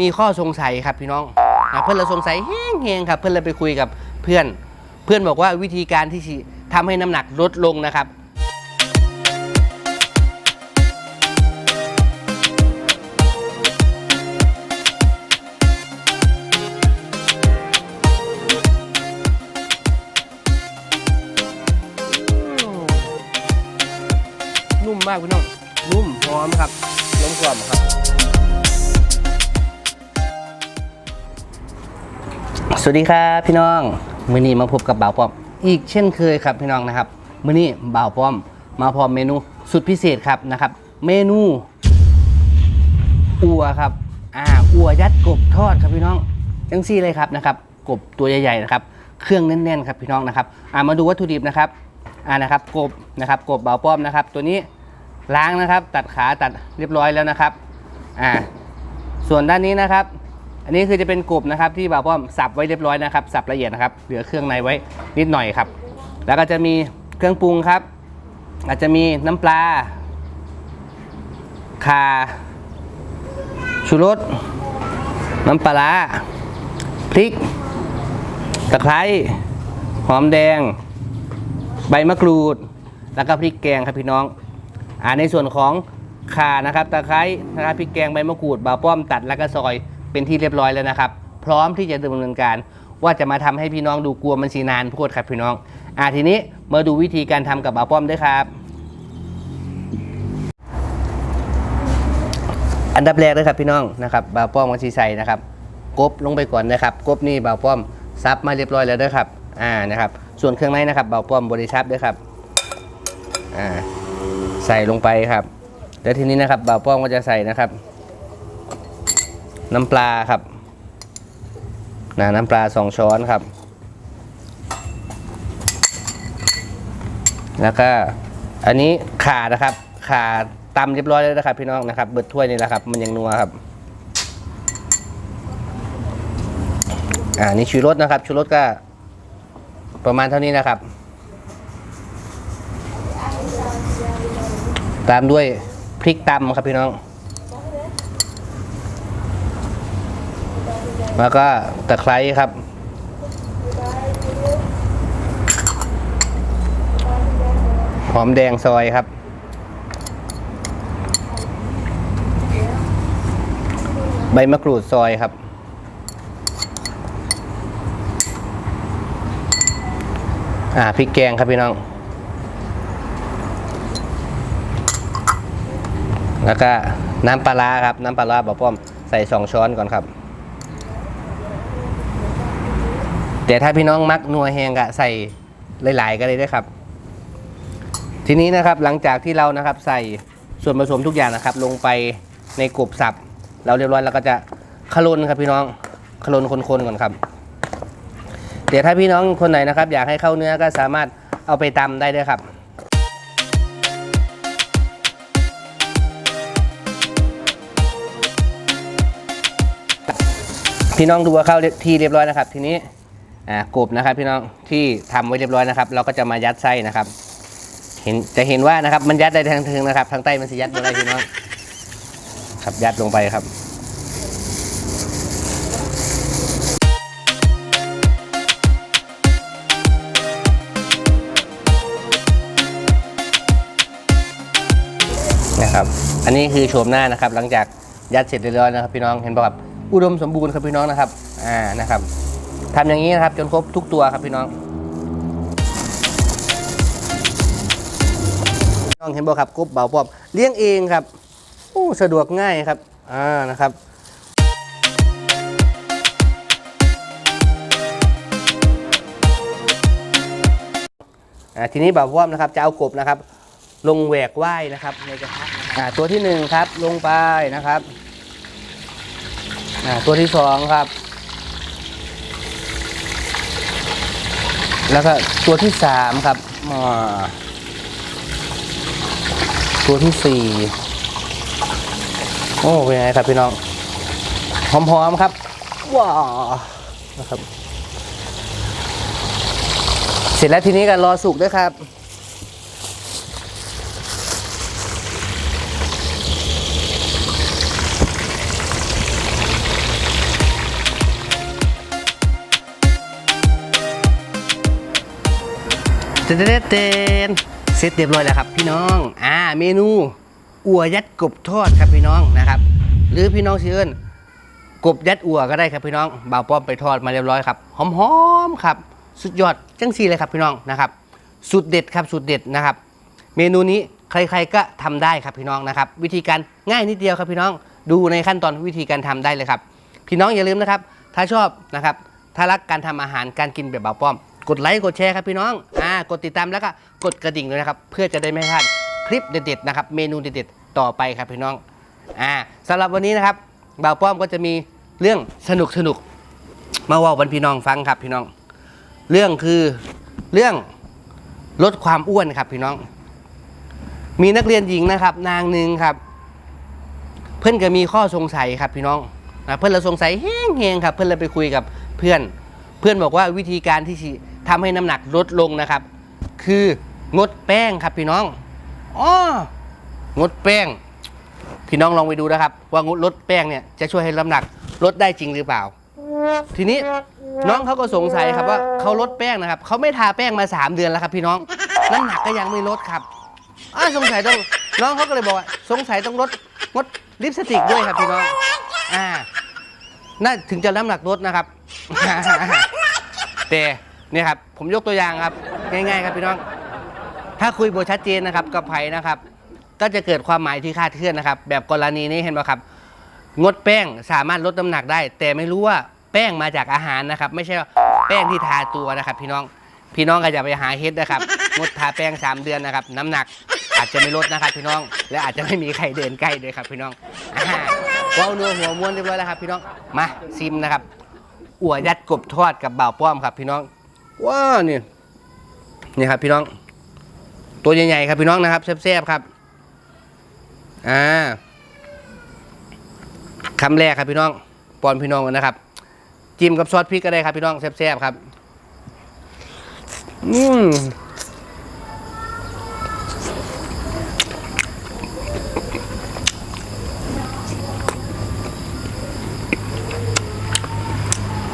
มีข้อสงสัยครับพี่น้องอ่าเพื่อนเราสงสัยแห้งๆครับ เพื่อนเลยไปคุยกับเพื่อน เพื่อนบอกว่าวิธีการที่ทำให้น้ำหนักลดลงนะครับนุ่มมากพี่น้อง นุ่มหอมครับกลมกล่อมครับ สวัสดีครับพี่น้องมื้อนี้มาพบกับบ่าวป้อม อีกเช่นเคยครับพี่น้องนะครับมื้อนี้บ่าวป้อม มาพร้อมเมนูสุดพิเศษครับนะครับ เมนูอัวครับอ่าอัวยัดกบทอดครับพี่น้องจังซี่เลยครับนะครับ กบตัวใหญ่ๆนะครับ เครื่องแน่นๆครับพี่น้องนะครับอ่ามาดูวัตถุดิบนะครับอ่านะครับ กบนะครับ กบบ่าวป้อมนะครับ ตัวนี้ล้างนะครับ ตัดขาตัดเรียบร้อยแล้วนะครับอ่าส่วนด้านนี้นะครับ อันนี้คือจะเป็นกบนะครับที่บ่าวป้อมสับไว้เรียบร้อยนะครับสับละเอียดนะครับเหลือเครื่องในไว้นิดหน่อยครับ แล้วก็จะมีเครื่องปรุงครับ อาจจะมีน้ำปลาข่าชูรสน้ำปลาร้าพริก ตะไคร้หอมแดง ใบมะกรูด แล้วก็พริกแกงครับพี่น้อง อ่าในส่วนของข่านะครับ ตะไคร้นะครับพริกแกงใบมะกรูดบาป้อมตัดแล้วก็ซอย เป็นที่เรียบร้อยแล้วนะครับ พร้อมที่จะดำเนินการ ว่าจะมาทำให้พี่น้องดูกลัวมันสีนานพูดครับพี่น้อง อ่าทีนี้มาดูวิธีการทำกับบาป้อมด้วยครับ อันดับแรกเลยครับพี่น้องนะครับบาป้อมกันสีใส่นะครับกบลงไปก่อนนะครับ กบนี่บาป้อมซับมาเรียบร้อยแล้วด้วยครับ อ่านะครับ ส่วนเครื่องในนะครับบาป้อมบริชับด้วยครับอ่าใส่ลงไปครับแล้วทีนี้นะครับบ่าป้อมก็จะใส่นะครับ น้ำปลาครับนะน้ำปลาสองช้อนครับ แล้วก็อันนี้ข่านะครับข่าตำเรียบร้อยแล้วนะครับ พี่น้องนะครับเบิดถ้วยนี่แหละครับ มันยังนัวครับอ่านี่ชูรสนะครับชูรสก็ประมาณเท่านี้นะครับ ตามด้วยพริกตำครับพี่น้อง แล้วก็ตะไคร้ครับ หอมแดงซอยครับ ใบมะกรูดซอยครับ อ่าพริกแกงครับพี่น้อง แล้วก็น้ำปลาร้าครับ น้ำปลาร้าบอกป้อมใส่สองช้อนก่อนครับ แต่ถ้าพี่น้องมักนัวแหงก็ใส่หลาย ๆ ก็เลยได้ครับ ทีนี้นะครับหลังจากที่เรานะครับใส่ส่วนผสมทุกอย่างนะครับ ลงไปในกบสับ เราเรียบร้อยแล้วก็จะขลนครับพี่น้องขลนคนๆก่อนครับเดี๋ยวถ้าพี่น้องคนไหนนะครับ อยากให้เข้าเนื้อก็สามารถเอาไปตำได้ด้วยครับพี่น้องดูว่าเข้าที่เรียบร้อยนะครับ ทีนี้ กบนะครับพี่น้องที่ทำไว้เรียบร้อยนะครับ เราก็จะมายัดไส้นะครับ เห็นจะเห็นว่านะครับมันยัดได้ทางทึงนะครับทางใต้มันสิยัดไม่ได้พี่น้องครับยัดลงไปครับนะครับอันนี้คือโฉมหน้านะครับ หลังจากยัดเสร็จเรียบร้อยนะครับพี่น้องเห็นป่ะครับอุดมสมบูรณ์ครับพี่น้องนะครับอ่านะครับ ทำอย่างนี้นะครับจนครบทุกตัวครับพี่น้องน้องเห็นป่ะครับกบเบาปอบเลี้ยงเองครับโอ้สะดวกง่ายครับอ่านะครับอ่าทีนี้บ่าวว่อมนะครับจะเอากบนะครับ ลงแหวกว่ายนะครับในกระทะอ่าตัวที่หนึ่งครับลงไปนะครับอ่าตัวที่สองครับ แล้วก็ตัวที่สามครับอ่าตัวที่สี่โอ้เป็นไงครับพี่น้องหอมๆครับว้าวนะครับ เสร็จแล้วทีนี้ก็รอสุกด้วยครับ เต้นเต้นเต้นเสร็จเรียบร้อยแล้วครับพี่น้อง อ่า เมนู อัวยัดกบทอดครับพี่น้องนะครับ หรือพี่น้องชื่อเอิญกบยัดอัวก็ได้ครับพี่น้องบ่าวป้อมไปทอดมาเรียบร้อยครับ หอมๆครับ สุดยอดจังซีเลยครับพี่น้องนะครับสุดเด็ดครับสุดเด็ดนะครับ เมนูนี้ใครๆก็ทำได้ครับพี่น้องนะครับ วิธีการง่ายนิดเดียวครับพี่น้องดูในขั้นตอนวิธีการทำได้เลยครับ พี่น้องอย่าลืมนะครับ ถ้าชอบนะครับ ถ้ารักการทำอาหารการกินแบบเบาป้อม กดไลค์กดแชร์ครับพี่น้องอ่ากดติดตามแล้วก็กดกระดิ่งด้วยนะครับ เพื่อจะได้ไม่พลาดคลิปเด็ดๆนะครับ เมนูเด็ดๆต่อไปครับพี่น้องอ่าสำหรับวันนี้นะครับเบาวป้อมก็จะมีเรื่องสนุกสนุกมาว่าบรรพี่น้องฟังครับพี่น้อง เรื่องคือเรื่องลดความอ้วนครับพี่น้อง มีนักเรียนหญิงนะครับ นางหนึ่งครับ เพื่อนก็มีข้อสงสัยครับพี่น้องนะเพื่อนเราสงสัยแห้งๆครับ เพื่อนเราไปคุยกับเพื่อน เพื่อนบอกว่าวิธีการที่ ทำให้น้ำหนักลดลงนะครับ คืองดแป้งครับพี่น้องอ๋องดแป้ง พี่น้องลองไปดูนะครับ ว่างดลดแป้งเนี่ยจะช่วยให้น้ำหนักลดได้จริงหรือเปล่า ทีนี้น้องเขาก็สงสัยครับว่าเขาลดแป้งนะครับเขาไม่ทาแป้งมา 3 เดือนแล้วครับ พี่น้องน้ำหนักก็ยังไม่ลดครับอ้าสงสัยต้องน้องเขาก็เลยบอกว่าสงสัยต้องลดงดลิปสติกด้วยครับพี่น้องอ่าน่าถึงจะน้ำหนักลดนะครับแต่ เนี่ยครับผมยกตัวอย่างครับ ง่าย ๆ ครับพี่น้อง ถ้าคุยบทชัดเจนนะครับกับไผ่นะครับ ก็จะเกิดความหมายที่คาดเคลื่อนนะครับ แบบกรณีนี้เห็นไหมครับ งดแป้งสามารถลดน้ำหนักได้ แต่ไม่รู้ว่าแป้งมาจากอาหารนะครับ ไม่ใช่ว่าแป้งที่ทาตัวนะครับ พี่น้องพี่น้องก็อย่าไปหาเฮ็ดนะครับงดทาแป้ง 3 เดือนนะครับ น้ำหนักอาจจะไม่ลดนะครับ พี่น้อง และอาจจะไม่มีใครเดินใกล้ด้วยครับพี่น้องอ่าวนัวหัวม้วนเรียบร้อยแล้วครับ พี่น้องมาซิมนะครับอั่วยัดกบทอดกับเบ่าป้อมครับ พี่น้อง ว้าวนี่ยนี่ครับพี่น้อง ตัวใหญ่ๆครับพี่น้องนะครับแซ่บๆครับ อ่าคำแรกครับพี่น้องปอนพี่น้องกันนะครับ จิ้มกับซอสพริกก็ได้ครับพี่น้องแซ่บๆครับ อืม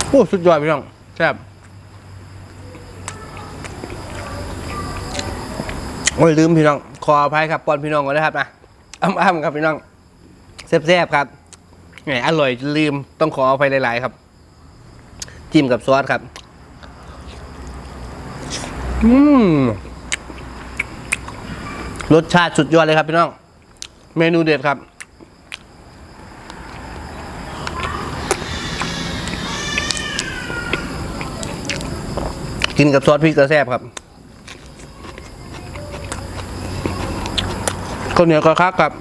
โอ้สุดยอดพี่น้องแซ่บ อ้ยลืมพี่น้อง ขออภัยครับปอนพี่น้องก่อนนะครับนะอ้ำๆครับพี่น้องแซ่บๆครับแหมอร่อยจนลืมต้องขออภัยหลาย ๆ ครับ จิ้มกับซอสครับ อืมรสชาติสุดยอดเลยครับพี่น้อง เมนูเด็ดครับ กินกับซอสพริกกระแซบครับ ข้าวเหนียวก็คักกับ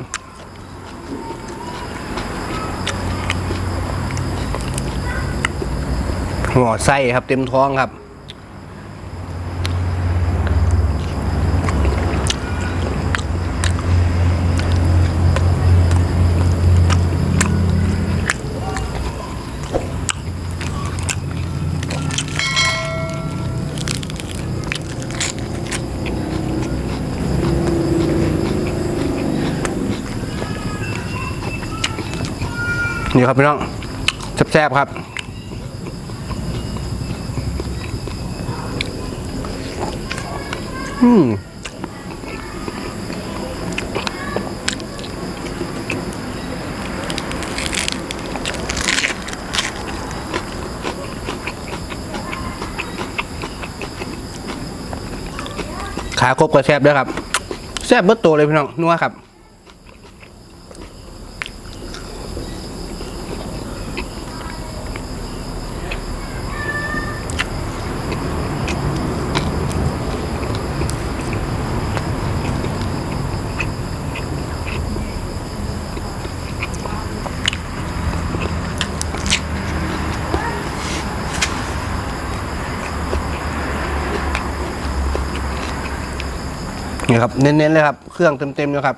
หัวไส้ครับเต็มท้องครับ นี่ครับพี่น้องแซ่บๆครับอืมขาครบกับแซบด้วยครับ แซบเบิดตัวเลยพี่น้องนัวครับ นี่ครับเน้นๆเลยครับ เครื่องเต็มๆเลยครับ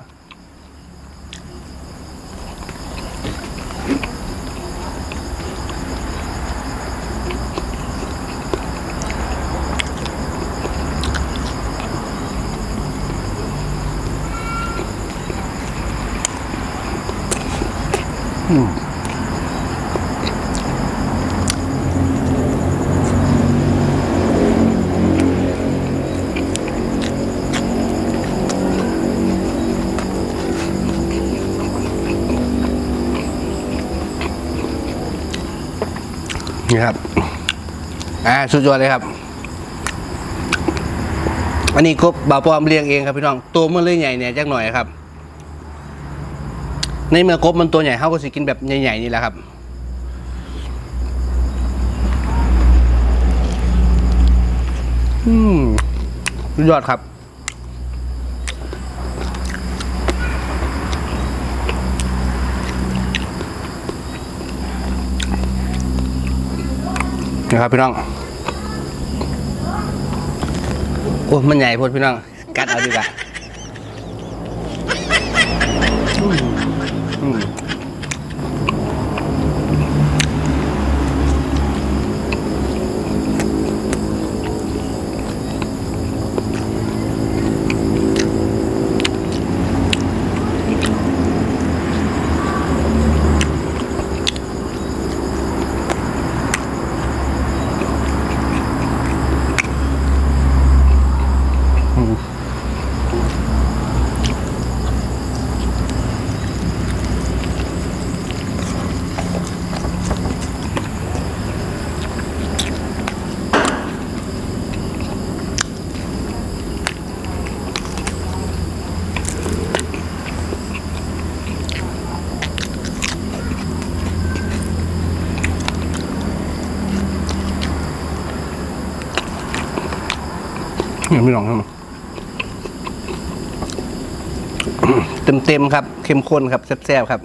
นี่ครับ อ่าสุดยอดเลยครับ อันนี้กบบ่าวปอมเลี้ยงเองครับพี่น้อง ตัวมันเลยใหญ่เนี่ยจักหน่อยครับ ในเมื่อกบมันตัวใหญ่เขาก็สิกินแบบใหญ่ๆนี่แหละครับอืมสุดยอดครับ นะครับพี่น้องโอ้มันใหญ่พดพี่น้อง กัดเอาดีกว่า เนี่ยพี่น้องครับเต็มเต็มๆครับ เข้มข้นครับแซ่บๆครับ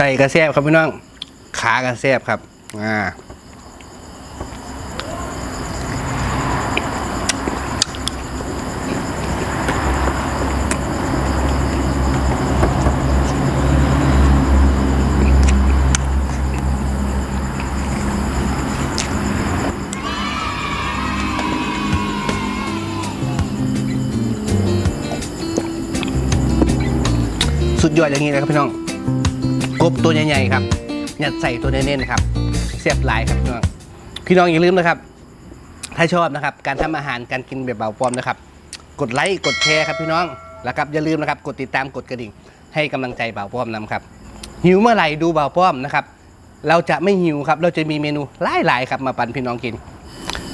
ส่กระแซบครับพี่น้อง ขากระแซบครับ อ่าสุดยอดอย่างนี้เลยครับพี่น้อง กบตัวใหญ่ๆครับยัดใส่ตัวเน้นๆครับเสียบหลายครับพี่น้องพี่น้องอย่าลืมนะครับ ถ้าชอบนะครับ การทำอาหารการกินแบบเบาปอมนะครับ กดไลค์กดแชร์ครับพี่น้องแล้วครับอย่าลืมนะครับ กดติดตามกดกระดิ่ง ให้กำลังใจเบาป้อมนำครับหิวเมื่อไหร่ดูเบาป้อมนะครับ เราจะไม่หิวครับ เราจะมีเมนูหลายๆครับมาปันพี่น้องกิน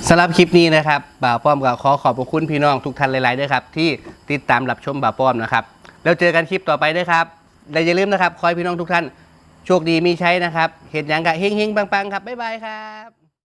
สำหรับคลิปนี้นะครับบ่าวป้อมก็ขอขอบพระคุณพี่น้องทุกท่านหลายๆด้วยครับ ที่ติดตามรับชมบ่าวป้อมนะครับ แล้วเจอกันคลิปต่อไปด้วยครับ และอย่าลืมนะครับ คอยพี่น้องทุกท่าน โชคดีมีใช้นะครับ เห็นอย่างกะเฮงๆปังๆ ครับ บ๊ายบายครับ